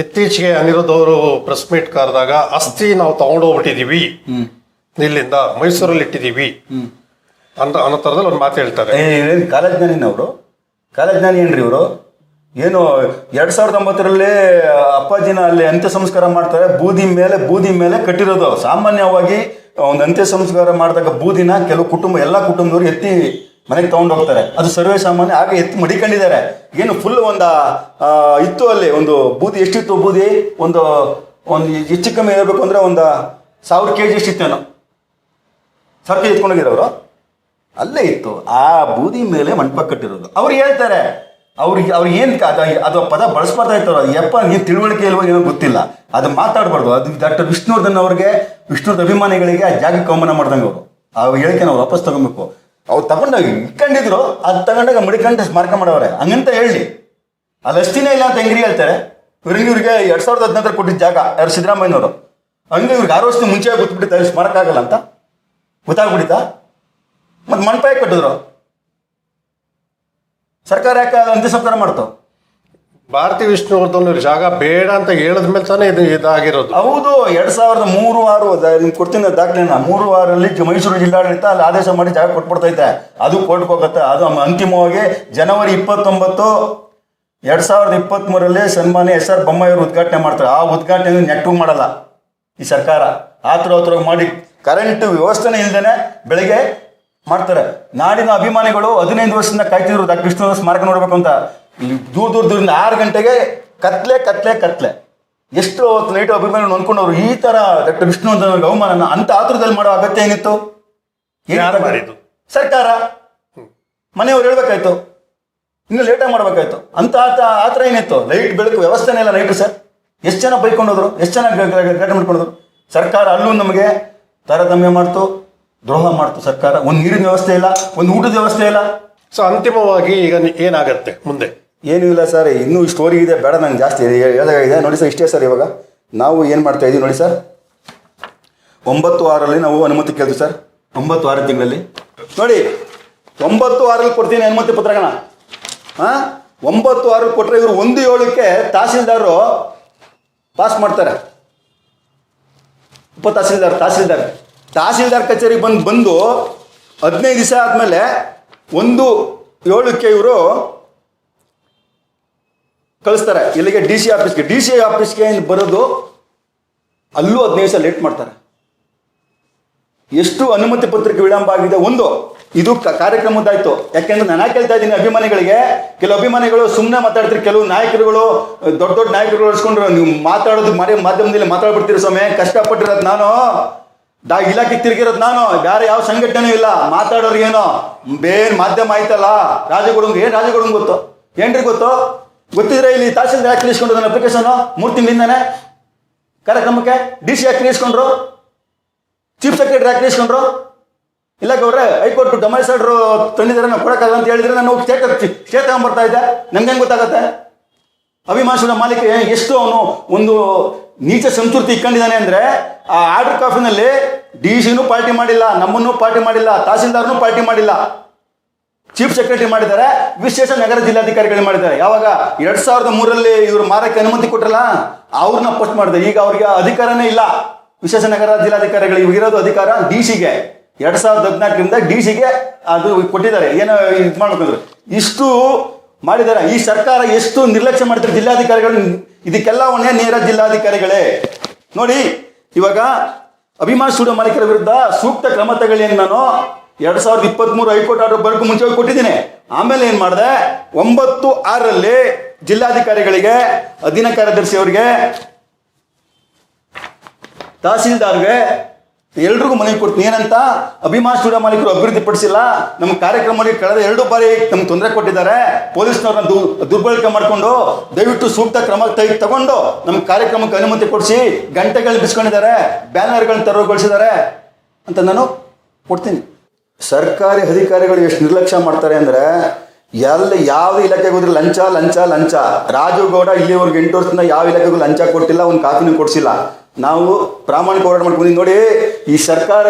ಇತ್ತೀಚೆಗೆ ಅನಿರುದ್ಧ ಅವರು press meet ಕರೆದಾಗ ಅಸ್ಥಿ ನಾವು ತಗೊಂಡೋಗ್ಬಿಟ್ಟಿದೀವಿ ಇಲ್ಲಿಂದ ಮೈಸೂರಲ್ಲಿ ಇಟ್ಟಿದೀವಿ. ಅಂತ ಅನ್ನೋ ಥರದಲ್ಲಿ ಒಂದು ಮಾತು ಹೇಳ್ತಾರೆ. ಕಾಲಜ್ಞಾನಿನವರು ಕಾಲಜ್ಞಾನಿ ಏನ್ರಿ ಇವರು? ಏನು ಎರಡ್ ಸಾವಿರದ ಒಂಬತ್ತರಲ್ಲಿ ಅಪ್ಪಾಜಿನ ಅಲ್ಲಿ ಅಂತ್ಯ ಸಂಸ್ಕಾರ ಮಾಡ್ತಾರೆ. ಬೂದಿ ಮೇಲೆ ಬೂದಿ ಮೇಲೆ ಕಟ್ಟಿರೋದು. ಸಾಮಾನ್ಯವಾಗಿ ಒಂದು ಅಂತ್ಯ ಸಂಸ್ಕಾರ ಮಾಡಿದಾಗ ಬೂದಿನ ಕೆಲವು ಕುಟುಂಬ ಎಲ್ಲ ಕುಟುಂಬದವರು ಎತ್ತಿ ಮನೆಗೆ ತಗೊಂಡು ಹೋಗ್ತಾರೆ. ಅದು ಸರ್ವೇ ಸಾಮಾನ್ಯ ಆಗ ಎತ್ತು ಮಡಿಕೊಂಡಿದ್ದಾರೆ. ಏನು ಫುಲ್ ಒಂದು ಇತ್ತು ಅಲ್ಲಿ ಒಂದು ಬೂದಿ, ಎಷ್ಟಿತ್ತು ಬೂದಿ? ಒಂದು ಒಂದು ಹೆಚ್ಚು ಕಮ್ಮಿ ಹೇಳ್ಬೇಕು ಅಂದ್ರೆ ಒಂದು ಸಾವಿರ ಕೆ ಜಿ ಎಷ್ಟಿತ್ತೇನೋ ಸಾವಿರ ಕೆ ಜಿ ಎತ್ಕೊಂಡೋಗಿರೋರು ಅಲ್ಲೇ ಇತ್ತು. ಆ ಬೂದಿ ಮೇಲೆ ಮಂಟಪ ಕಟ್ಟಿರೋದು. ಅವ್ರು ಹೇಳ್ತಾರೆ, ಅವ್ರಿಗೆ ಅವ್ರಿಗೆ ಏನು ಅದು ಅದು ಪದ ಬಳಸ್ಬಾರ್ದಾ ಇರ್ತಾರೋ ಯಪ್ಪ ಏನು ತಿಳುವಳಿಕೆ ಇಲ್ವೋ ಏನೋ ಗೊತ್ತಿಲ್ಲ. ಅದು ಮಾತಾಡಬಾರ್ದು. ಅದು ಡಾಕ್ಟರ್ ವಿಷ್ಣುವರ್ಧನ್ ಅವ್ರಿಗೆ, ವಿಷ್ಣುವರ್ಧನ್ ಅಭಿಮಾನಿಗಳಿಗೆ ಆ ಜಾಗಕ್ಕೆ ಅವಮಾನ ಮಾಡ್ದಂಗೆ ಅವರು. ಆ ಹೇಳಿಕೆ ನಾವು ವಾಪಸ್ ತಗೊಬೇಕು. ಅವ್ರು ತಗೊಂಡಾಗ ಇಟ್ಕೊಂಡಿದ್ರು, ಅದು ತಗೊಂಡಾಗ ಮಡಿಕಂಡ ಸ್ಮಾರಕ ಮಾಡವ್ರೆ. ಹಂಗಂತ ಹೇಳಿ. ಅಲ್ಲಿ ಇಲ್ಲ ಅಂತ ಹೆಂಗ್ರಿ ಹೇಳ್ತಾರೆ? ಇವ್ರಿಗೆ ಇವ್ರಿಗೆ ಎರಡ್ ಸಾವಿರದ ಹದಿನೈದರ ಕೊಟ್ಟಿದ್ದ ಜಾಗ ಯಾರು ಸಿದ್ದರಾಮಯ್ಯನವರು. ಹಂಗೆ ಇವ್ರಿಗೆ ಆರು ವರ್ಷದ ಮುಂಚೆ ಅಲ್ಲಿ ಸ್ಮಾರಕ ಆಗಲ್ಲ ಅಂತ. ಗೊತ್ತಾಗ್ಬಿಡಿತಾ ಮತ್ತೆ ಮಣ್ಪಾಯಿ ಕಟ್ಟಿದ್ರು. ಸರ್ಕಾರ ಯಾಕೆ ಅಂತ್ಯ ಸಂಸ್ಕಾರ ಮಾಡ್ತು? ಭಾರತಿ ವಿಷ್ಣುವರ್ಧನ್ ಜಾಗ ಬೇಡ ಅಂತ ಹೇಳಿದ ಮೇಲೆ ತಾನೇ ಇದು ಇದಾಗಿರೋದು. ಹೌದು, ಎರಡ್ ಸಾವಿರದ ಮೂರು ನಿಮ್ಗೆ ಕೊಡ್ತೀನಿ ದಾಖಲೆನ ಮೂರು ವಾರಲ್ಲಿ ಮೈಸೂರು ಜಿಲ್ಲಾಡಳಿತ ಅಲ್ಲಿ ಆದೇಶ ಮಾಡಿ ಜಾಗ ಕೊಟ್ಬಿಡ್ತೈತೆ. ಅದು ಕೋರ್ಟ್ಗೆ ಅದು ಅಂತಿಮವಾಗಿ ಜನವರಿ ಇಪ್ಪತ್ತೊಂಬತ್ತು, ಎರಡ್ ಸಾವಿರದ ಇಪ್ಪತ್ತ್ ಮೂರಲ್ಲಿ ಸನ್ಮಾನ್ಯ ಎಸ್ ಆರ್ ಬೊಮ್ಮಾಯಿಯವರು ಉದ್ಘಾಟನೆ ಮಾಡ್ತಾರೆ. ಆ ಉದ್ಘಾಟನೆ ನೆಟ್ಟು ಮಾಡಲ್ಲ ಈ ಸರ್ಕಾರ. ಆತರ ಹತ್ರ ಮಾಡಿ ಕರೆಂಟ್ ವ್ಯವಸ್ಥೆನೇ ಇಲ್ದೇನೆ ಬೆಳಿಗ್ಗೆ ಮಾಡ್ತಾರೆ. ನಾಡಿನ ಅಭಿಮಾನಿಗಳು ಹದಿನೈದು ವರ್ಷದಿಂದ ಕಾಯ್ತಿದ್ರು. ಡಾಕ್ಟರ್ ಕೃಷ್ಣ ಸ್ಮಾರಕ ನೋಡ್ಬೇಕು ಅಂತ. ಇಲ್ಲಿ ದೂರ ದೂರ ದೂರಿಂದ ಆರು ಗಂಟೆಗೆ ಕತ್ಲೆ ಕತ್ಲೆ ಕತ್ಲೆ. ಎಷ್ಟು ಹೊತ್ತು ನೈಟ್ ಅಭಿಮಾನಿ ಅನ್ಕೊಂಡವ್ರು ಈ ತರ ಡಾಕ್ಟರ್ ವಿಷ್ಣುವರ್ಧನ್ ಅವಮಾನನ ಅವಮಾನ ಅಂತ ಆತುರದಲ್ಲಿ ಮಾಡೋ ಅಗತ್ಯ ಏನಿತ್ತು? ಸರ್ಕಾರ. ಮನೆಯವ್ರು ಹೇಳ್ಬೇಕಾಯ್ತು. ಇನ್ನು ಲೇಟಾಗಿ ಮಾಡ್ಬೇಕಾಯ್ತು. ಅಂತ ಆತ ಆ ಥರ ಏನಿತ್ತು? ಲೈಟ್ ಬೆಳಕು ವ್ಯವಸ್ಥೆನೇ ಇಲ್ಲ ಲೈಟ್ ಸರ್. ಎಷ್ಟು ಜನ ಬೈಕೊಂಡೋದ್ರು? ಎಷ್ಟು ಜನ ಘಟನೆ ಮಾಡ್ಕೊಂಡೋದ್ರು? ಸರ್ಕಾರ ಅಲ್ಲೂ ನಮಗೆ ತಾರತಮ್ಯ ಮಾಡ್ತು ದ್ರೋಹ ಮಾಡ್ತು ಸರ್ಕಾರ. ಒಂದು ನೀರಿನ ವ್ಯವಸ್ಥೆ ಇಲ್ಲ ಒಂದು ಊಟದ ವ್ಯವಸ್ಥೆ ಇಲ್ಲ. ಸೊ ಅಂತಿಮವಾಗಿ ಈಗ ಏನಾಗತ್ತೆ ಮುಂದೆ? ಏನೂ ಇಲ್ಲ ಸರ್ ಇನ್ನೂ ಸ್ಟೋರಿ ಇದೆ ಬೇಡ ನಂಗೆ ಜಾಸ್ತಿ ಇದೆ ನೋಡಿ ಸರ್ ಇಷ್ಟೇ ಸರ್ ಇವಾಗ. ನಾವು ಏನು ಮಾಡ್ತಾ ಇದ್ದೀವಿ ನೋಡಿ ಸರ್. ಒಂಬತ್ತು ವಾರಲ್ಲಿ ನಾವು ಅನುಮತಿ ಕೇಳ್ತೀವಿ ಸರ್. ಒಂಬತ್ತು ಆರು ತಿಂಗಳಲ್ಲಿ? ನೋಡಿ ಒಂಬತ್ತು ವಾರಲ್ಲಿ ಕೊಡ್ತೀನಿ ಅನುಮತಿ ಪತ್ರಗಣ ಹಾಂ? ಒಂಬತ್ತು ವಾರಲ್ಲಿ ಕೊಟ್ಟರೆ ಇವರು ಒಂದು ಏಳಕ್ಕೆ ತಹಸೀಲ್ದಾರರು ಪಾಸ್ ಮಾಡ್ತಾರೆ. ಉಪ ತಹಸೀಲ್ದಾರ್ ತಹಸೀಲ್ದಾರ್. ತಹಸೀಲ್ದಾರ್ ಕಚೇರಿಗೆ ಬಂದು ಬಂದು ಹದಿನೈದು ದಿವಸ ಆದಮೇಲೆ ಒಂದು ಏಳಕ್ಕೆ ಇವರು ಕಳಿಸ್ತಾರೆ. ಇಲ್ಲಿಗೆ ಡಿ ಸಿ ಆಫೀಸ್ಗೆ ಡಿ ಸಿ ಆಫೀಸ್ಗೆ ಬರೋದು? ಅಲ್ಲೂ ಹದಿನೈದು ದಿವಸ ಲೇಟ್ ಮಾಡ್ತಾರೆ. ಎಷ್ಟು ಅನುಮತಿ ಪತ್ರಿಕೆ ವಿಳಂಬ ಆಗಿದೆ? ಒಂದು, ಇದು ಕಾರ್ಯಕ್ರಮ ಕಾರ್ಯಕ್ರಮದ್ದಾಯ್ತು. ಯಾಕೆಂದ್ರೆ ನಾನು ಯಾಕೆ ಹೇಳ್ತಾ ಇದ್ದೀನಿ ಅಭಿಮಾನಿಗಳಿಗೆ? ಕೆಲವು ಅಭಿಮಾನಿಗಳು ಸುಮ್ಮನೆ ಮಾತಾಡ್ತಾರೆ, ಕೆಲವು ನಾಯಕರುಗಳು ದೊಡ್ಡ ದೊಡ್ಡ ನಾಯಕರುಗಳು ಅನ್ಸ್ಕೊಂಡ್ರು ನೀವು ಮಾತಾಡೋದು ಮರೆ ಮಾಧ್ಯಮದಲ್ಲಿ ಮಾತಾಡ್ಬಿಡ್ತೀರಿ ಸ್ವಾಮಿ? ಕಷ್ಟಪಟ್ಟಿರೋದು ನಾನು. ದಾ ಇಲಾಖೆಗೆ ತಿರುಗಿರೋದು ನಾನು. ಬೇರೆ ಯಾವ ಸಂಘಟನೆ ಇಲ್ಲ. ಮಾತಾಡೋರ್ಗೇನೋ. ಬೇರೆ ಮಾಧ್ಯಮ ಆಯ್ತಲ್ಲ. ರಾಜಗುಡುಂಗ್ ಏನು ರಾಜಗುಡುಂಗ್ ಗೊತ್ತು? ಏನ್ರಿ ಗೊತ್ತು? ಗೊತ್ತಿದ್ರೆ ಇಲ್ಲಿ ತಹಸೀಲ್ದಾರ್ ಯಾಕೆ ಇಸ್ಕೊಂಡು ನನ್ನ ಅಪ್ಲಿಕೇಶನ್ ಮೂರು ತಿಂಗಳಿಂದಾನೆ ಕಾರ್ಯಕ್ರಮಕ್ಕೆ ಡಿ ಸಿ ಯಾಕೆ ಇಸ್ಕೊಂಡ್ರು ಚೀಫ್ ಸೆಕ್ರೆಟರಿ ಯಾಕೆ ಇಸ್ಕೊಂಡ್ರು ಇಲ್ಲ ಗೌಡ್ರೆ, ಹೈಕೋರ್ಟ್ ಡೊಮೈಸಲ್ರು ತಂದಿದ್ದಾರೆ ನಾವು ಕೊಡಕ್ಕಾಗಲ್ಲ ಅಂತ ಹೇಳಿದ್ರೆ ನಾನು ಸ್ಟೇಟ್ ಸ್ಟೇಟ್ ತಗೊಂಡ್ಬರ್ತಾ ಇದ್ದೆ. ನಂಗೆ ಹೆಂಗೆ ಗೊತ್ತಾಗತ್ತೆ? ಅಭಿಮಾಷದ ಮಾಲೀಕ ಎಷ್ಟು ಅವನು ಒಂದು ನೀಚ ಸಂಸ್ಕೃತಿ ಇಟ್ಕೊಂಡಿದ್ದಾನೆ ಅಂದ್ರೆ, ಆ ಆರ್ಡರ್ ಕಾಫಿನಲ್ಲಿ ಡಿ ಸಿನೂ ಪಾರ್ಟಿ ಮಾಡಿಲ್ಲ, ನಮ್ಮನ್ನು ಪಾರ್ಟಿ ಮಾಡಿಲ್ಲ ತಹಸೀಲ್ದಾರ್ನು ಪಾರ್ಟಿ ಮಾಡಿಲ್ಲ. ಚೀಫ್ ಸೆಕ್ರೆಟರಿ ಮಾಡಿದ್ದಾರೆ, ವಿಶೇಷ ನಗರ ಜಿಲ್ಲಾಧಿಕಾರಿಗಳು ಮಾಡಿದ್ದಾರೆ. ಯಾವಾಗ? ಎರಡ್ ಸಾವಿರದ ಮೂರರಲ್ಲಿ ಇವರು ಮಾರಕ್ಕೆ ಅನುಮತಿ ಕೊಟ್ರಲ್ಲ, ಅವ್ರನ್ನ ಪೋಸ್ಟ್ ಮಾಡಿದೆ. ಈಗ ಅವ್ರಿಗೆ ಅಧಿಕಾರನೇ ಇಲ್ಲ. ವಿಶೇಷ ನಗರ ಜಿಲ್ಲಾಧಿಕಾರಿಗಳು ಇರೋದು ಅಧಿಕಾರ ಡಿ ಸಿಗೆ ಎರಡ್ ಸಾವಿರದ ಹದಿನಾಲ್ಕರಿಂದ ಡಿ ಸಿಗೆ ಅದು ಕೊಟ್ಟಿದ್ದಾರೆ. ಏನೋ ಇದು ಮಾಡ್ಬೇಕಂದ್ರೆ? ಇಷ್ಟು ಮಾಡಿದ್ದಾರೆ. ಈ ಸರ್ಕಾರ ಎಷ್ಟು ನಿರ್ಲಕ್ಷ್ಯ ಮಾಡ್ತಾರೆ ಜಿಲ್ಲಾಧಿಕಾರಿಗಳು, ಇದಕ್ಕೆಲ್ಲ ಒಂದೇ ನೇರ ಜಿಲ್ಲಾಧಿಕಾರಿಗಳೇ. ನೋಡಿ, ಇವಾಗ ಅಭಿಮಾನ್ ಸ್ಟುಡಿಯೋ ಮಾಲೀಕರ ವಿರುದ್ಧ ಸೂಕ್ತ ಕ್ರಮ ತಗೊಳ್ಳಿ ನಾನು ಎರಡ್ ಸಾವಿರದ ಇಪ್ಪತ್ಮೂರು ಹೈಕೋರ್ಟ್ ಆರ್ಡರ್ ಬರೋಕ್ಕೂ ಮುಂಚೆ ಕೊಟ್ಟಿದ್ದೀನಿ. ಆಮೇಲೆ ಏನ್ ಮಾಡಿದೆ? ಒಂಬತ್ತು ಆರರಲ್ಲಿ ಜಿಲ್ಲಾಧಿಕಾರಿಗಳಿಗೆ, ಅಧೀನ ಕಾರ್ಯದರ್ಶಿ ಅವರಿಗೆ, ತಹಸೀಲ್ದಾರ್ಗೆ ಎಲ್ರಿಗೂ ಮನವಿ ಕೊಡ್ತೀನಿ. ಏನಂತ? ಅಭಿಮಾನ್ ಸ್ಟುಡಿಯೋ ಮಾಲೀಕರು ಅಭಿವೃದ್ಧಿ ಪಡಿಸಿಲ್ಲ. ನಮ್ಮ ಕಾರ್ಯಕ್ರಮದಲ್ಲಿ ಕಳೆದ ಎರಡು ಬಾರಿ ನಮ್ಗೆ ತೊಂದರೆ ಕೊಟ್ಟಿದ್ದಾರೆ. ಪೊಲೀಸ್ನವ್ರನ್ನ ದುರ್ಬಳಕೆ ಮಾಡಿಕೊಂಡು, ದಯವಿಟ್ಟು ಸೂಕ್ತ ಕ್ರಮ ತೆಗೆ, ತಗೊಂಡು ನಮ್ಮ ಕಾರ್ಯಕ್ರಮಕ್ಕೆ ಅನುಮತಿ ಕೊಡಿಸಿ ಗಂಟೆಗಳು ಬಿಸ್ಕೊಂಡಿದ್ದಾರೆ ಬ್ಯಾನರ್ಗಳನ್ನ ತೆರವುಗೊಳಿಸಿದ್ದಾರೆ ಅಂತ ನಾನು ಕೊಡ್ತೀನಿ. ಸರ್ಕಾರಿ ಅಧಿಕಾರಿಗಳು ಎಷ್ಟು ನಿರ್ಲಕ್ಷ್ಯ ಮಾಡ್ತಾರೆ ಅಂದ್ರೆ, ಎಲ್ಲ ಯಾವ ಇಲಾಖೆಗೆ ಹೋದ್ರೆ ಲಂಚ ಲಂಚ ಲಂಚ. ರಾಜು ಗೌಡ ಇಲ್ಲಿವರೆಗೆ ಎಂಟು ವರ್ಷದಿಂದ ಯಾವ ಇಲಾಖೆಗೂ ಲಂಚ ಕೊಟ್ಟಿಲ್ಲ, ಒಂದು ಕಾಫಿನೂ ಕೊಡಿಸಿಲ್ಲ. ನಾವು ಪ್ರಾಮಾಣಿಕ ಹೋರಾಟ ಮಾಡ್ಕೊಂಡು ನೋಡಿ, ಈ ಸರ್ಕಾರ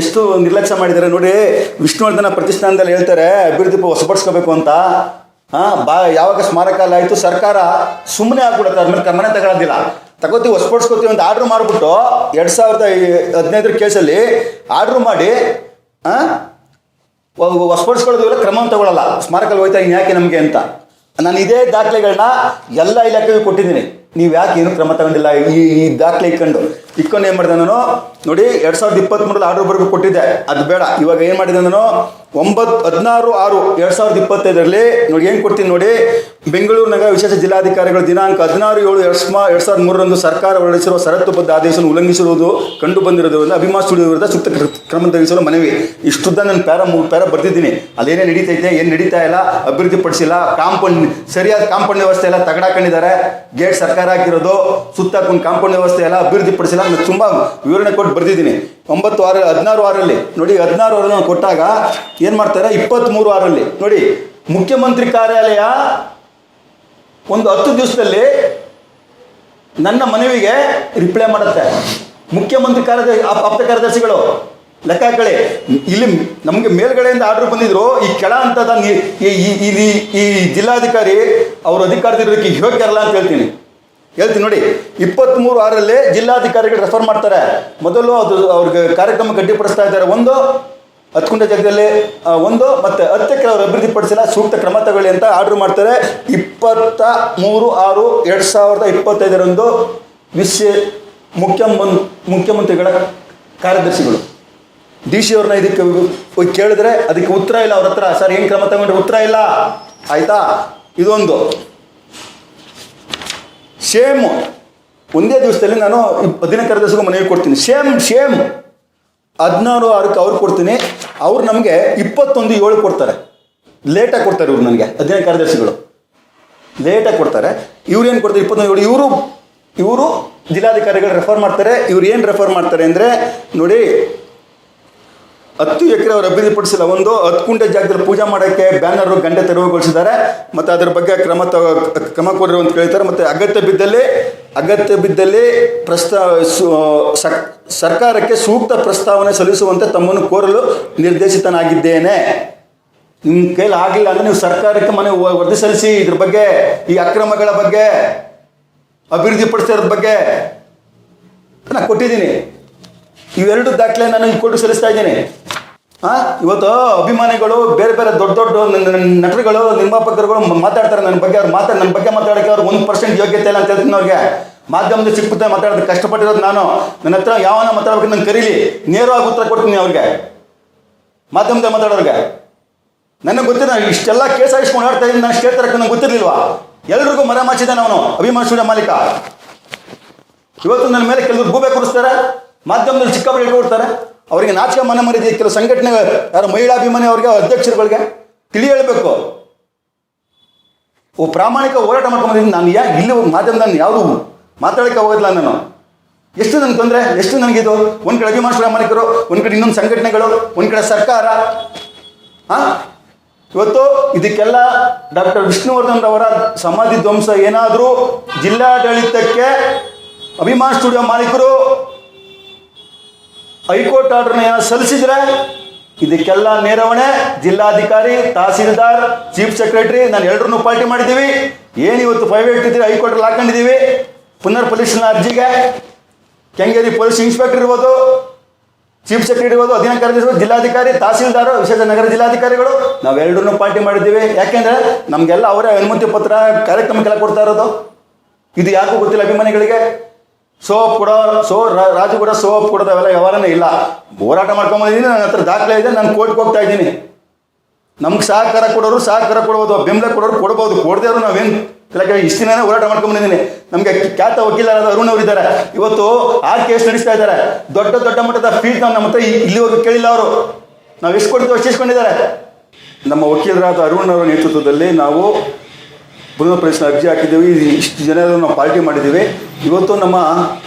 ಎಷ್ಟು ನಿರ್ಲಕ್ಷ್ಯ ಮಾಡಿದ್ದಾರೆ ನೋಡಿ. ವಿಷ್ಣುವರ್ಧನ ಪ್ರತಿಷ್ಠಾನದಲ್ಲಿ ಹೇಳ್ತಾರೆ, ಅಭಿವೃದ್ಧಿ ಹೊಸಪಡಿಸ್ಕೋಬೇಕು ಅಂತ. ಹಾಂ, ಬಾ, ಯಾವಾಗ ಸ್ಮಾರಕ ಅಲ್ಲ ಆಯಿತು, ಸರ್ಕಾರ ಸುಮ್ಮನೆ ಆಗ್ಬಿಡುತ್ತೆ, ಅದ್ಮೇಲೆ ಕ್ರಮನೇ ತಗೊಳ್ಳೋದಿಲ್ಲ ತಗೋತೀವಿ ಹೊಸಪಡಿಸ್ಕೋತೀವಿ ಅಂತ ಆರ್ಡ್ರ್ ಮಾಡಿಬಿಟ್ಟು, ಎರಡು ಸಾವಿರದ ಹದಿನೈದರ ಕೇಸಲ್ಲಿ ಆರ್ಡ್ರ್ ಮಾಡಿ ಹೊಸ್ಪಡಿಸ್ಕೊಳ್ಳೋದಿಲ್ಲ ಕ್ರಮ ತಗೊಳ್ಳಲ್ಲ. ಸ್ಮಾರಕಲ್ಲಿ ಹೋಯ್ತಾ ಇನ್ನು ಯಾಕೆ ನಮಗೆ ಅಂತ. ನಾನು ಇದೇ ದಾಖಲೆಗಳನ್ನ ಎಲ್ಲ ಇಲಾಖೆಗೂ ಕೊಟ್ಟಿದ್ದೀನಿ. ನೀವು ಯಾಕೆ ಏನು ಕ್ರಮ ತಗೊಂಡಿಲ್ಲ? ಈ ಈ ದಾಖಲೆ ಇಟ್ಕೊಂಡು. ಇಟ್ಕೊಂಡು ಏನು ಮಾಡಿದೆ ನಾನು? ನೋಡಿ, ಎರಡು ಸಾವಿರದ ಇಪ್ಪತ್ತ್ಮೂರಲ್ಲಿ ಆರ್ಡರ್ ಬರ್ಬೇಕು ಕೊಟ್ಟಿದ್ದೆ. ಅದು ಬೇಡ. ಇವಾಗ ಏನು ಮಾಡಿದೆ ನಾನು? ಒಂಬತ್ತು ಹದಿನಾರು ಆರು ಎರಡು ಸಾವಿರದ ಇಪ್ಪತ್ತೈದರಲ್ಲಿ ನೋಡಿ ಏನು ಕೊಡ್ತೀನಿ ನೋಡಿ ಬೆಂಗಳೂರು ನಗರ ವಿಶೇಷ ಜಿಲ್ಲಾಧಿಕಾರಿಗಳ ದಿನಾಂಕ ಹದಿನಾರು ಏಳು ಎರಡು ಎರಡು ಸಾವಿರದ ಮೂರರಂದು ಸರ್ಕಾರ ಹೊರಡಿಸಿರುವ ಷರತ್ತುಬದ್ಧ ಆದೇಶವನ್ನು ಉಲ್ಲಂಘಿಸಿರುವುದು ಕಂಡು ಬಂದಿರುವುದರಿಂದ ಅಭಿಮಾನ ಸ್ಟುಡಿಯೋ ವಿರುದ್ಧ ಸೂಕ್ತ ಕ್ರಮ ತೆಗೆಸಲು ಮನವಿ. ಇಷ್ಟುದ್ದ ನಾನು ಪ್ಯಾರ ಮೂರು ಪ್ಯಾರ ಬರ್ತಿದ್ದೀನಿ ಅಲ್ಲೇನೇ ನಡೀತೈತೆ, ಏನು ನಡೀತಾ ಇಲ್ಲ ಅಭಿವೃದ್ಧಿ ಪಡಿಸಿಲ್ಲ ಕಾಂಪೌಂಡ್, ಸರಿಯಾದ ಕಾಂಪೌಂಡ್ ವ್ಯವಸ್ಥೆ ಎಲ್ಲ ತಗಡಾಕೊಂಡಿದ್ದಾರೆ, ಗೇಟ್ ಸರ್ಕಾರ ಹಾಕಿರೋದು, ಸುತ್ತ ಕಾಂಪೌಂಡ್ ವ್ಯವಸ್ಥೆ ಎಲ್ಲ ಅಭಿವೃದ್ಧಿ ಪಡಿಸಿಲ್ಲ ನಾನು ತುಂಬ ವಿವರಣೆ ಕೊಟ್ಟು ಬರ್ದಿದ್ದೀನಿ. ಒಂಬತ್ತು ವಾರ, ಹದಿನಾರು ವಾರಲ್ಲಿ ನೋಡಿ, ಹದಿನಾರು ವಾರ ಕೊಟ್ಟಾಗ ಏನು ಮಾಡ್ತಾರೆ? ಇಪ್ಪತ್ತ್ಮೂರು ವಾರಲ್ಲಿ ನೋಡಿ, ಮುಖ್ಯಮಂತ್ರಿ ಕಾರ್ಯಾಲಯ ಒಂದು ಹತ್ತು ದಿವಸದಲ್ಲಿ ನನ್ನ ಮನವಿಗೆ ರಿಪ್ಲೈ ಮಾಡುತ್ತೆ. ಮುಖ್ಯಮಂತ್ರಿ ಕಾರ್ಯದರ್ಶಿ ಆಪ್- ಆಪ್ತ ಕಾರ್ಯದರ್ಶಿಗಳು, ಲೆಕ್ಕ ಹಾಕಳಿ ಇಲ್ಲಿ ನಮಗೆ ಮೇಲ್ಗಡೆಯಿಂದ ಆರ್ಡರ್ ಬಂದಿದ್ರು, ಈ ಕೆಳ ಹಂತದ ಈ ಜಿಲ್ಲಾಧಿಕಾರಿ ಅವ್ರ ಅಧಿಕಾರದಿರೋದಕ್ಕೆ ಯೋಗ್ಯ ಅಲ್ಲ ಅಂತ ಹೇಳ್ತೀನಿ. ಹೇಳ್ತೀನಿ ನೋಡಿ ಇಪ್ಪತ್ತ್ಮೂರು ಆರಲ್ಲಿ ಜಿಲ್ಲಾಧಿಕಾರಿಗಳು ರೆಫರ್ ಮಾಡ್ತಾರೆ. ಮೊದಲು ಅದು ಅವ್ರಿಗೆ ಕಾರ್ಯಕ್ರಮ ಗಟ್ಟಿಪಡಿಸ್ತಾ ಇದ್ದಾರೆ. ಒಂದು, ಹತ್ಕೊಂಡ ಜಾಗದಲ್ಲಿ ಒಂದು, ಮತ್ತೆ ಹತ್ತಕ್ಕೆ ಅವರು ಅಭಿವೃದ್ಧಿಪಡಿಸಿಲ್ಲ ಸೂಕ್ತ ಕ್ರಮ ತಗೊಳ್ಳಿ ಅಂತ ಆರ್ಡರ್ ಮಾಡ್ತಾರೆ. ಇಪ್ಪತ್ತ ಮೂರು ಆರು, ಎರಡು ಸಾವಿರದ ಇಪ್ಪತ್ತೈದರಂದು ವಿಶ್ವ ಮುಖ್ಯಮಂ ಮುಖ್ಯಮಂತ್ರಿಗಳ ಕಾರ್ಯದರ್ಶಿಗಳು. ಡಿ ಸಿ ಅವ್ರನ್ನ ಇದಕ್ಕೆ ಕೇಳಿದ್ರೆ ಅದಕ್ಕೆ ಉತ್ತರ ಇಲ್ಲ, ಅವ್ರ ಹತ್ರ, ಸರ್, ಏನು ಕ್ರಮ ತಗೊಂಡ್ರೆ? ಉತ್ತರ ಇಲ್ಲ. ಆಯ್ತಾ? ಇದೊಂದು. ಸೇಮ್ ಒಂದೇ ದಿವಸದಲ್ಲಿ ನಾನು ಹದಿನೈದು ದಿವಸಕ್ಕೆ ಮನವಿ ಕೊಡ್ತೀನಿ. ಸೇಮ್ ಸೇಮ್ ಹದಿನಾರು, ಆರಕ್ಕೆ ಅವ್ರು ಕೊಡ್ತೀನಿ. ಅವ್ರು ನಮಗೆ ಇಪ್ಪತ್ತೊಂದು, ಏಳು ಕೊಡ್ತಾರೆ. ಲೇಟಾಗಿ ಕೊಡ್ತಾರೆ ಇವ್ರು ನನಗೆ. ಹದಿನೈದು ಕಾರ್ಯದರ್ಶಿಗಳು. ಲೇಟಾಗಿ ಕೊಡ್ತಾರೆ. ಇವ್ರು ಏನು ಕೊಡ್ತಾರೆ? ಇಪ್ಪತ್ತೊಂದು, ಏಳು. ಇವರು ಇವರು ಜಿಲ್ಲಾಧಿಕಾರಿಗಳು ರೆಫರ್ ಮಾಡ್ತಾರೆ. ಇವ್ರು ಏನು ರೆಫರ್ ಮಾಡ್ತಾರೆ ಅಂದರೆ, ನೋಡಿ ಹತ್ತು ಎಕರೆ ಅವರು ಅಭಿವೃದ್ಧಿಪಡಿಸಿಲ್ಲ ಒಂದು ಹತ್ತು ಕುಂಟೆ ಜಾಗದಲ್ಲಿ ಪೂಜೆ ಮಾಡೋಕ್ಕೆ ಬ್ಯಾನರ್ ಗಂಟೆ ತೆರವುಗೊಳಿಸಿದ್ದಾರೆ. ಮತ್ತು ಅದರ ಬಗ್ಗೆ ಕ್ರಮ ತ, ಕ್ರಮ ಕೊಡ್ರಿ ಅಂತ ಕೇಳ್ತಾರೆ. ಮತ್ತು ಅಗತ್ಯ ಬಿದ್ದಲ್ಲಿ ಅಗತ್ಯ ಬಿದ್ದಲ್ಲಿ ಪ್ರಸ್ತಾವ ಸರ್ಕಾರಕ್ಕೆ ಸೂಕ್ತ ಪ್ರಸ್ತಾವನೆ ಸಲ್ಲಿಸುವಂತೆ ತಮ್ಮನ್ನು ಕೋರಲು ನಿರ್ದೇಶಿತನಾಗಿದ್ದೇನೆ. ನಿಮ್ಮ ಕೈಲಿ ಆಗಿಲ್ಲ ಅಂದರೆ ನೀವು ಸರ್ಕಾರಕ್ಕೆ ಮನೆ ವರದಿ ಸಲ್ಲಿಸಿ, ಇದ್ರ ಬಗ್ಗೆ, ಈ ಅಕ್ರಮಗಳ ಬಗ್ಗೆ ಅಭಿವೃದ್ಧಿಪಡಿಸಿರೋದ್ರ ಬಗ್ಗೆ. ನಾನು ಕೊಟ್ಟಿದ್ದೀನಿ. ಇವೆರಡು ದಾಖಲೆ ನಾನು ಈ ಕೊಟ್ಟು ಸಲ್ಲಿಸ್ತಾ ಇದ್ದೇನೆ. ಆ, ಇವತ್ತು ಅಭಿಮಾನಿಗಳು, ಬೇರೆ ಬೇರೆ ದೊಡ್ಡ ದೊಡ್ಡ ನಟರುಗಳು, ನಿರ್ಮಾಪಕರುಗಳು ಮಾತಾಡ್ತಾರೆ ನನ್ನ ಬಗ್ಗೆ. ಅವ್ರು ಮಾತಾಡ ನನ್ನ ಬಗ್ಗೆ ಮಾತಾಡೋಕ್ಕೆ ಅವ್ರು ಒಂದು ಪರ್ಸೆಂಟ್ ಯೋಗ್ಯತೆ ಇಲ್ಲ ಅಂತ ಹೇಳ್ತೀನಿ ಅವ್ರಿಗೆ. ಮಾಧ್ಯಮದ ಸಿಕ್ಬಿಟ್ಟು ಮಾತಾಡೋದು ಕಷ್ಟಪಟ್ಟಿರೋದು ನಾನು. ನನ್ನ ಹತ್ರ ಯಾವನ ಮಾತಾಡ್ಬೇಕು ನಾನು ಕರೀಲಿ. ನೇರವಾಗಿ ಉತ್ತರ ಕೊಡ್ತೀನಿ ಅವ್ರಿಗೆ. ಮಾಧ್ಯಮದ ಮಾತಾಡೋರಿಗೆ. ನನಗೆ ಗೊತ್ತಿಲ್ಲ, ಇಷ್ಟೆಲ್ಲ ಕೇಸ್ ಹಾಕಿಸ್ಕೊಂಡು ಆಡ್ತಾ ಇದ್ದೀನಿ, ನಾನು ಸ್ಟೇಟ್ ತರಕ್ಕೆ ನನಗೆ ಗೊತ್ತಿರಲಿಲ್ವಾ? ಎಲ್ರಿಗೂ ಮರ ಮಾಚಿದ್ದಾನೆ ಅವನು, ಅಭಿಮಾನ ಸ್ಟುಡಿಯೋ ಮಾಲೀಕ. ಇವತ್ತು ನನ್ನ ಮೇಲೆ ಕೆಲವರು ಗೂಬೆ ಕೂರಿಸ್ತಾರೆ. ಮಾಧ್ಯಮದಲ್ಲಿ ಚಿಕ್ಕ ಹೇಳ್ಕೊಡ್ತಾರೆ ಅವರಿಗೆ ನಾಚಿಕೆ ಮನೆ ಮರಿದೆ. ಕೆಲವು ಸಂಘಟನೆ ಯಾರು ಮಹಿಳಾಭಿಮಾನಿ ಅವರಿಗೆ ಅಧ್ಯಕ್ಷರುಗಳಿಗೆ ತಿಳಿ ಹೇಳಬೇಕು. ಓ, ಪ್ರಾಮಾಣಿಕ ಹೋರಾಟ ಮಾಡ್ಕೊಂಬಂದಿದ್ದೀನಿ ನಾನು ಯಾ, ಇಲ್ಲಿ ಮಾಧ್ಯಮದಲ್ಲಿ ಯಾವುದು ಮಾತಾಡೋಕ್ಕೆ ಹೋಗೋದಿಲ್ಲ ನಾನು. ಎಷ್ಟು ನನಗೆ ತೊಂದರೆ? ಎಷ್ಟು ನನಗಿದು? ಒಂದು ಕಡೆ ಅಭಿಮಾನ ಪ್ರಾಮಾಣಿಕರು ಒಂದು ಕಡೆ ಇನ್ನೊಂದು ಸಂಘಟನೆಗಳು. ಒಂದು ಕಡೆ ಸರ್ಕಾರ. ಹಾ? ಇವತ್ತು ಇದಕ್ಕೆಲ್ಲ ಡಾಕ್ಟರ್ ವಿಷ್ಣುವರ್ಧನ್ ಅವರ ಸಮಾಧಿ ಧ್ವಂಸ ಏನಾದರೂ ಜಿಲ್ಲಾಡಳಿತಕ್ಕೆ ಅಭಿಮಾನ್ ಸ್ಟುಡಿಯೋ ಮಾಲೀಕರು ಹೈಕೋರ್ಟ್ ಆರ್ಡರ್ನ ಸಲ್ಲಿಸಿದ್ರೆ? ಇದಕ್ಕೆಲ್ಲ ನೇರವಣೆ ಜಿಲ್ಲಾಧಿಕಾರಿ, ತಹಸೀಲ್ದಾರ್, ಚೀಫ್ ಸೆಕ್ರೆಟರಿ, ನಾನು ಎಲ್ಲರನ್ನೂ ಪಾರ್ಟಿ ಮಾಡಿದ್ದೀವಿ. ಏನು ಇವತ್ತು ಫೈವ್ ಏಟ್ ಇದ್ದೀವಿ ಹೈಕೋರ್ಟಲ್ಲಿ ಹಾಕೊಂಡಿದ್ದೀವಿ. ಪುನರ್ ಪೊಲೀಸ್ನ ಅರ್ಜಿಗೆ ಕೆಂಗೇರಿ ಪೊಲೀಸ್ ಇನ್ಸ್ಪೆಕ್ಟರ್ ಇರ್ಬೋದು, ಚೀಫ್ ಸೆಕ್ರೆಟರಿ ಇರ್ಬೋದು, ಅಧೀನ ಕಾರ್ಯದರ್ಶಿ ಜಿಲ್ಲಾಧಿಕಾರಿ, ತಹಸೀಲ್ದಾರ್, ವಿಶೇಷ ನಗರ ಜಿಲ್ಲಾಧಿಕಾರಿಗಳು ನಾವೆಲ್ಲರೂ ಪಾರ್ಟಿ ಮಾಡಿದ್ದೀವಿ. ಯಾಕೆಂದ್ರೆ ನಮಗೆಲ್ಲ ಅವರೇ ಅನುಮತಿ ಪತ್ರ, ಕಾರ್ಯಕ್ರಮಕ್ಕೆಲ್ಲ ಕೊಡ್ತಾ ಇರೋದು. ಇದು ಯಾಕೂ ಗೊತ್ತಿಲ್ಲ ಅಭಿಮಾನಿಗಳಿಗೆ. ಸೋಪ್ ಕೊಡೋ ಸೋ ರಾಜ ಕೂಡ ಸೋಪ್ ಕೊಡೋದು ಅವೆಲ್ಲ ಇಲ್ಲ. ಹೋರಾಟ ಮಾಡ್ಕೊಂಬಂದಿದ್ದೀನಿ ನನ್ನ ಹತ್ರ ದಾಖಲೆ ಇದೆ, ನಾನು ಕೋರ್ಟ್ಗೆ ಹೋಗ್ತಾ ಇದ್ದೀನಿ. ನಮ್ಗೆ ಸಹಕಾರ ಕೊಡೋರು ಸಹಕಾರ ಕೊಡ್ಬೋದು, ಬೆಂಬಲ ಕೊಡೋರು ಕೊಡ್ಬೋದು ಕೊಡದೇವ್ರು ನಾವೇನು? ಕೆಲಕ್ಕೆ ಇಷ್ಟು ದಿನ ಹೋರಾಟ ಮಾಡ್ಕೊಂಬಂದಿದ್ದೀನಿ ನಮಗೆ ಖ್ಯಾತ ವಕೀಲರಾದ ಅರುಣ್ ಅವರು ಇದ್ದಾರೆ. ಇವತ್ತು ಆ ಕೇಸ್ ನಡೆಸ್ತಾ ಇದ್ದಾರೆ. ದೊಡ್ಡ ದೊಡ್ಡ ಮಟ್ಟದ ಫೀಸ್ ನಾವು ನಮ್ಮ ಹತ್ರ ಇಲ್ಲಿವರೆಗೂ ಕೇಳಿಲ್ಲ ಅವರು. ನಾವು ಎಷ್ಟು ಕೊಡ್ತೀವಿ ಅಷ್ಟು ಇಸ್ಕೊಂಡಿದ್ದಾರೆ ನಮ್ಮ ವಕೀಲರಾದ ಅರುಣ್ ಅವರ ನೇತೃತ್ವದಲ್ಲಿ ನಾವು ಪುನಃ ಪ್ರಶ್ನೆ ಅರ್ಜಿ ಹಾಕಿದ್ದೀವಿ. ಇಷ್ಟು ಜನ ನಾವು ಪಾರ್ಟಿ ಮಾಡಿದ್ದೀವಿ. ಇವತ್ತು ನಮ್ಮ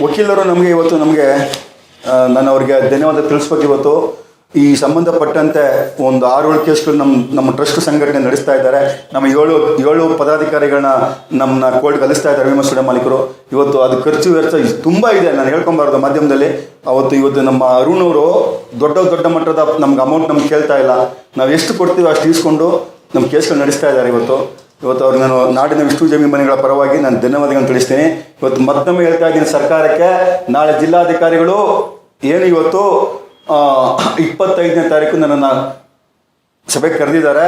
ವಕೀಲರು ನಮಗೆ ಇವತ್ತು ನಮಗೆ ನಾನು ಅವ್ರಿಗೆ ಧನ್ಯವಾದ ತಿಳಿಸ್ಬೇಕು ಇವತ್ತು. ಈ ಸಂಬಂಧಪಟ್ಟಂತೆ ಒಂದು ಆರು ಏಳು ಕೇಸ್ಗಳು ನಮ್ಮ ನಮ್ಮ ಟ್ರಸ್ಟ್ ಸಂಘಟನೆ ನಡೆಸ್ತಾ ಇದ್ದಾರೆ. ನಮ್ಮ ಏಳು ಏಳು ಪದಾಧಿಕಾರಿಗಳನ್ನ ನಮ್ಮನ್ನ ಕೋರ್ಟ್ಗೆ ಕಲಿಸ್ತಾ ಇದ್ದಾರೆ ವಿಮಾ ಸ್ಟುಡಿಯೋ ಮಾಲೀಕರು. ಇವತ್ತು ಅದು ಖರ್ಚು ವೆಚ್ಚ ತುಂಬ ಇದೆ. ನಾನು ಹೇಳ್ಕೊಂಬಾರ್ದು ಮಾಧ್ಯಮದಲ್ಲಿ. ಅವತ್ತು ಇವತ್ತು ನಮ್ಮ ಅರುಣ್ ಅವರು ದೊಡ್ಡ ದೊಡ್ಡ ಮಟ್ಟದ ನಮ್ಗೆ ಅಮೌಂಟ್ ನಮ್ಗೆ ಕೇಳ್ತಾ ಇಲ್ಲ. ನಾವು ಎಷ್ಟು ಕೊಡ್ತೀವಿ ಅಷ್ಟು ಇಸ್ಕೊಂಡು ನಮ್ಮ ಕೇಸ್ಗಳು ನಡೆಸ್ತಾ ಇದ್ದಾರೆ ಇವತ್ತು. ಇವತ್ತು ಅವ್ರು ನಾನು ನಾಡಿನ ವಿಷ್ಣು ಜಮೀಮನೆಗಳ ಪರವಾಗಿ ನಾನು ಧನ್ಯವಾದಗಳನ್ನು ತಿಳಿಸ್ತೇನೆ. ಇವತ್ತು ಮತ್ತೊಮ್ಮೆ ಹೇಳ್ತಾ ಇದ್ದೀನಿ ಸರ್ಕಾರಕ್ಕೆ. ನಾಳೆ ಜಿಲ್ಲಾಧಿಕಾರಿಗಳು ಏನು ಇವತ್ತು ಇಪ್ಪತ್ತೈದನೇ ತಾರೀಕು ನನ್ನನ್ನು ಸಭೆಗೆ ಕರೆದಿದ್ದಾರೆ.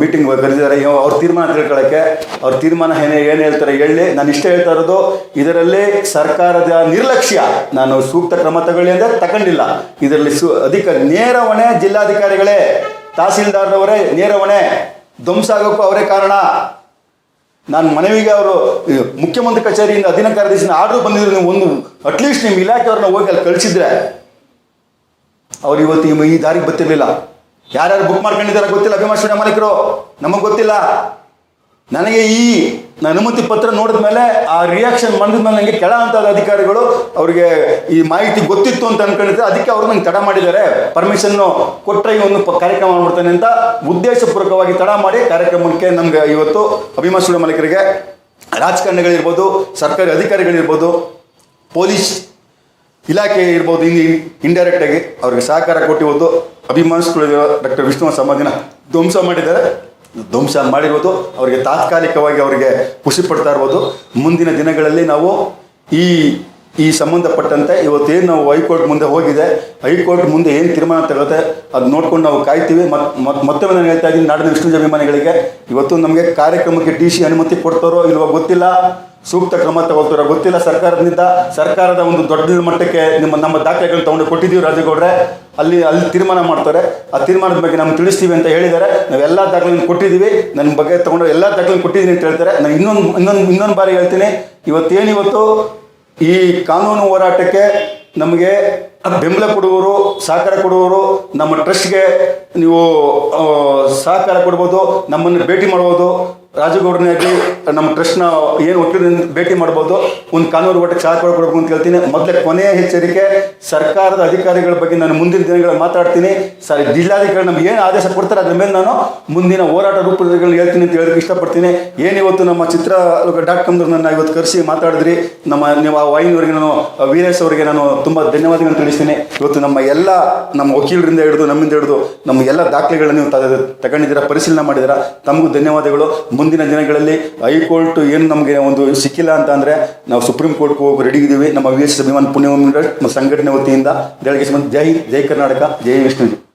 ಮೀಟಿಂಗ್ ಕರೆದಿದ್ದಾರೆ. ಅವ್ರ ತೀರ್ಮಾನ ತಿಳ್ಕೊಳ್ಳೋಕ್ಕೆ ಅವ್ರ ತೀರ್ಮಾನ ಏನೇ ಏನು ಹೇಳ್ತಾರೆ ಹೇಳಿ. ನಾನು ಇಷ್ಟೇ ಹೇಳ್ತಾ ಇರೋದು, ಇದರಲ್ಲಿ ಸರ್ಕಾರದ ನಿರ್ಲಕ್ಷ್ಯ ನಾನು ಸೂಕ್ತ ಕ್ರಮ ತಗೊಳ್ಳಿ ಅಂದರೆ ತಗೊಂಡಿಲ್ಲ. ಇದರಲ್ಲಿ ಸು ಅಧಿಕ ನೇರ ಹೊಣೆ ಜಿಲ್ಲಾಧಿಕಾರಿಗಳೇ, ತಹಸೀಲ್ದಾರ್ರವರೇ ನೇರ ಹೊಣೆ ಧ್ವಂಸ ಆಗೋಕ್ಕೂ ಅವರೇ ಕಾರಣ. ನಾನು ಮನವಿಗೆ ಅವರು ಮುಖ್ಯಮಂತ್ರಿ ಕಚೇರಿಯಿಂದ ಅಧೀನ ಕಾರ್ಯದರ್ಶಿ ಆರ್ಡರ್ ಬಂದಿದ್ರು, ನೀವು ಒಂದು ಅಟ್ಲೀಸ್ಟ್ ನಿಮ್ಮ ಇಲಾಖೆಯವ್ರನ್ನ ಹೋಗಿ ಅಲ್ಲಿ ಕಳಿಸಿದ್ರೆ. ಅವ್ರು ಇವತ್ತು ಈ- ದಾರಿಗೆ ಬರ್ತಿರ್ಲಿಲ್ಲ. ಯಾರ್ಯಾರು ಬುಕ್ ಮಾಡ್ಕೊಂಡಿದ್ದಾರೆ ಗೊತ್ತಿಲ್ಲ ಅಭಿಮಾಷಣ ಮಾಲೀಕರು? ನಮಗೆ ಗೊತ್ತಿಲ್ಲ. ನನಗೆ ಈ ಅನುಮತಿ ಪತ್ರ ನೋಡಿದ ಮೇಲೆ ಆ ರಿಯಾಕ್ಷನ್ ಮಾಡಿದ ಮೇಲೆ ನನಗೆ ಕೆಳ ಹಂತದ ಅಧಿಕಾರಿಗಳು ಅವರಿಗೆ ಈ ಮಾಹಿತಿ ಗೊತ್ತಿತ್ತು ಅಂತ ಅನ್ಕೊಂಡಿದ್ರೆ ಅದಕ್ಕೆ ಅವ್ರು ನಂಗೆ ತಡ ಮಾಡಿದ್ದಾರೆ. ಪರ್ಮಿಷನ್ ಕೊಟ್ಟರೆ ಒಂದು ಕಾರ್ಯಕ್ರಮ ಮಾಡ್ತಾನೆ ಅಂತ ಉದ್ದೇಶಪೂರ್ವಕವಾಗಿ ತಡ ಮಾಡಿ ಕಾರ್ಯಕ್ರಮಕ್ಕೆ ನಮ್ಗೆ ಇವತ್ತು ಅಭಿಮಾಷಣ ಮಾಲೀಕರಿಗೆ ರಾಜಕಾರಣಿಗಳಿರ್ಬೋದು, ಸರ್ಕಾರಿ ಅಧಿಕಾರಿಗಳಿರ್ಬೋದು, ಪೊಲೀಸ್ ಇಲಾಖೆ ಇರ್ಬೋದು, ಇನ್ ಇಂಡೈರೆಕ್ಟ್ ಆಗಿ ಅವ್ರಿಗೆ ಸಹಕಾರ ಕೊಟ್ಟು ಇವತ್ತು ಅಭಿಮಾನಿಸ್ಗಳು ಡಾಕ್ಟರ್ ವಿಷ್ಣು ಸಮಾಧಿನ ಧ್ವಂಸ ಮಾಡಿದ್ದಾರೆ. ಧ್ವಂಸ ಮಾಡಿರ್ಬೋದು, ಅವರಿಗೆ ತಾತ್ಕಾಲಿಕವಾಗಿ ಅವರಿಗೆ ಖುಷಿ ಪಡ್ತಾ ಇರ್ಬೋದು. ಮುಂದಿನ ದಿನಗಳಲ್ಲಿ ನಾವು ಈ ಈ ಸಂಬಂಧಪಟ್ಟಂತೆ ಇವತ್ತೇನು ನಾವು ಹೈಕೋರ್ಟ್ ಮುಂದೆ ಹೋಗಿದೆ, ಹೈಕೋರ್ಟ್ ಮುಂದೆ ಏನು ತೀರ್ಮಾನ ತಗುತ್ತೆ ಅದು ನೋಡ್ಕೊಂಡು ನಾವು ಕಾಯ್ತೀವಿ. ಮತ್ತು ಮತ್ತೊಮ್ಮೆ ನಾನು ಹೇಳ್ತಾ ಇದ್ದೀನಿ, ನಾಡಿನ ವಿಷ್ಣು ಅಭಿಮಾನಿಗಳಿಗೆ ಇವತ್ತು ನಮಗೆ ಕಾರ್ಯಕ್ರಮಕ್ಕೆ ಡಿ ಸಿ ಅನುಮತಿ ಕೊಡ್ತಾರೋ ಇಲ್ವೋ ಗೊತ್ತಿಲ್ಲ. ಸೂಕ್ತ ಕ್ರಮ ತಗೋತೀರ ಗೊತ್ತಿಲ್ಲ ಸರ್ಕಾರದಿಂದ. ಸರ್ಕಾರದ ಒಂದು ದೊಡ್ಡ ಮಟ್ಟಕ್ಕೆ ನಿಮ್ಮ ನಮ್ಮ ದಾಖಲೆಗಳು ತೊಗೊಂಡು ಕೊಟ್ಟಿದ್ದೀವಿ ರಾಜಗೌಡ್ರೆ. ಅಲ್ಲಿ ಅಲ್ಲಿ ತೀರ್ಮಾನ ಮಾಡ್ತಾರೆ. ಆ ತೀರ್ಮಾನದ ಬಗ್ಗೆ ನಮ್ಗೆ ತಿಳಿಸ್ತೀವಿ ಅಂತ ಹೇಳಿದ್ದಾರೆ. ನಾವೆಲ್ಲ ದಾಖಲೆಗಳನ್ನು ಕೊಟ್ಟಿದ್ದೀವಿ. ನನ್ನ ಬಗ್ಗೆ ತಗೊಂಡು ಎಲ್ಲ ದಾಖಲೆ ಕೊಟ್ಟಿದ್ದೀನಿ ಅಂತ ಹೇಳ್ತಾರೆ. ನಾನು ಇನ್ನೊಂದು ಇನ್ನೊಂದು ಇನ್ನೊಂದು ಬಾರಿ ಹೇಳ್ತೀನಿ. ಇವತ್ತೇನಿವತ್ತು ಈ ಕಾನೂನು ಹೋರಾಟಕ್ಕೆ ನಮಗೆ ಬೆಂಬಲ ಕೊಡುವವರು, ಸಹಕಾರ ಕೊಡುವವರು, ನಮ್ಮ ಟ್ರಸ್ಟ್ಗೆ ನೀವು ಸಹಕಾರ ಕೊಡ್ಬೋದು, ನಮ್ಮನ್ನು ಭೇಟಿ ಮಾಡ್ಬೋದು. ರಾಜಗೌಡರೇ ಆಗಲಿ ನಮ್ಮ ಕೃಷ್ಣ ಏನು ವಕೀಲರನ್ನ ಭೇಟಿ ಮಾಡ್ಬೋದು, ಒಂದು ಕಾನೂನು ಹೋರಾಟಕ್ಕೆ ಸಹಕಾರ ಕೊಡಬೇಕು ಅಂತ ಹೇಳ್ತೀನಿ. ಮೊದಲೇ ಕೊನೆಯ ಎಚ್ಚರಿಕೆ ಸರ್ಕಾರದ ಅಧಿಕಾರಿಗಳ ಬಗ್ಗೆ ನಾನು ಮುಂದಿನ ದಿನಗಳಲ್ಲಿ ಮಾತಾಡ್ತೀನಿ. ಸರ್, ಜಿಲ್ಲಾಧಿಕಾರಿ ನಮ್ಗೆ ಏನು ಆದೇಶ ಕೊಡ್ತಾರೆ ಅದ್ರ ಮೇಲೆ ನಾನು ಮುಂದಿನ ಹೋರಾಟ ರೂಪದಲ್ಲಿ ಹೇಳ್ತೀನಿ ಅಂತ ಹೇಳಕ್ಕೆ ಇಷ್ಟಪಡ್ತೀನಿ. ಏನಿವತ್ತು ನಮ್ಮ ಚಿತ್ರ ಡಾಟ್ ನಾನು ಇವತ್ತು ಕರೆಸಿ ಮಾತಾಡಿದ್ರಿ. ನಮ್ಮ ನೀವು ಆ ವಾಹಿನಿಯವರಿಗೆ ನಾನು, ವೀರೇಶ್ ಅವರಿಗೆ ನಾನು ತುಂಬ ಧನ್ಯವಾದಗಳನ್ನು ತಿಳಿಸ್ತೀನಿ. ಇವತ್ತು ನಮ್ಮ ಎಲ್ಲ ನಮ್ಮ ವಕೀಲರಿಂದ ಹಿಡಿದು ನಮ್ಮಿಂದ ಹಿಡಿದು ನಮ್ಮ ಎಲ್ಲ ದಾಖಲೆಗಳನ್ನು ನೀವು ತಗೊಂಡಿದ್ದೀರಾ, ಪರಿಶೀಲನೆ ಮಾಡಿದ್ದೀರಾ, ತಮಗೂ ಧನ್ಯವಾದಗಳು. ಮುಂದಿನ ದಿನಗಳಲ್ಲಿ ಹೈಕೋರ್ಟ್ ಏನು ನಮಗೆ ಒಂದು ಸಿಕ್ಕಿಲ್ಲ ಅಂತ ಅಂದರೆ ನಾವು ಸುಪ್ರೀಂ ಕೋರ್ಟ್ಗೆ ಹೋಗಿ ರೆಡಿ ಇದ್ದೀವಿ. ನಮ್ಮ ವಿ ಎಸ್ ಅಭಿಮಾನ್ ಪುಣ್ಯ ಸಂಘಟನೆ ವತಿಯಿಂದ ಜೈ ಜೈ ಕರ್ನಾಟಕ, ಜೈ ವಿಷ್ಣು